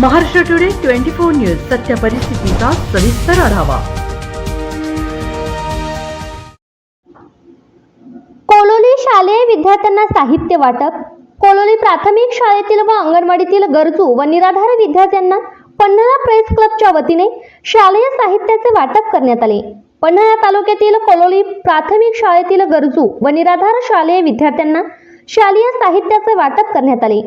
Maharashtra today twenty four news सत्य परिस्थितीचा सविस्तर आढावा. कोलोली शालेय विद्यार्थ्यांना साहित्य वाटप कोलोली प्राथमिक शाळेतील व अंगणवाडीतील गरजू व निराधार विद्यार्थ्यांना पन्हाळा प्रेस क्लबच्या वतीने शालेय साहित्याचे वाटप करण्यात आले. पन्हाळा तालुक्यातील कोलोली प्राथमिक शाळेतील गरजू व निराधार शालेय विद्यार्थ्यांना शालेय साहित्याचे वाटप करण्यात आले.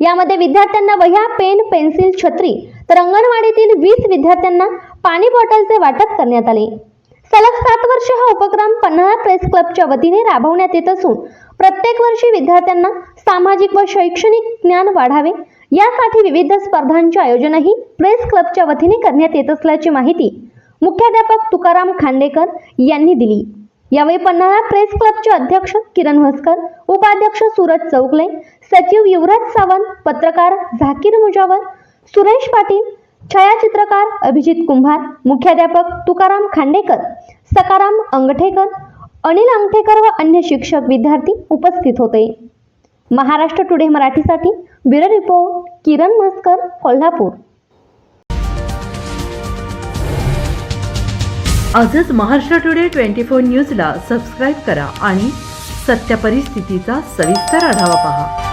यामध्ये विद्यार्थ्यांना वह्या पेन पेन्सिल छत्री तर अंगणवाडीतील वीस विद्यार्थ्यांना पाणी बॉटलचे वाटप करण्यात आले. सलग सात वर्ष हा उपक्रम पन्हाळा प्रेस क्लबच्या वतीने राबवण्यात येत असून प्रत्येक वर्षी विद्यार्थ्यांना सामाजिक व शैक्षणिक ज्ञान वाढावे यासाठी विविध स्पर्धांचे आयोजनही प्रेस क्लबच्या वतीने करण्यात येत असल्याची माहिती मुख्याध्यापक तुकाराम खांडेकर यांनी दिली. यावेळी पन्हाळा प्रेस क्लबचे अध्यक्ष किरण वस्कर उपाध्यक्ष सूरज चौगले सचिव युवराज सावंत पत्रकार झाकीर मुजावर सुरेश पाटील छायाचित्रकार अभिजित कुंभार मुख्याध्यापक तुकाराम खांडेकर सकाराम अंगठेकर अनिल अंगठेकर व अन्य शिक्षक विद्यार्थी उपस्थित होते. महाराष्ट्र टुडे मराठीसाठी ब्युरो रिपोर्ट किरण म्हसकर कोल्हापूर. आजच महाराष्ट्र टुडे ट्वेंटी फोर न्यूजला सबस्क्राईब करा आणि सत्य परिस्थितीचा सविस्तर आढावा पहा.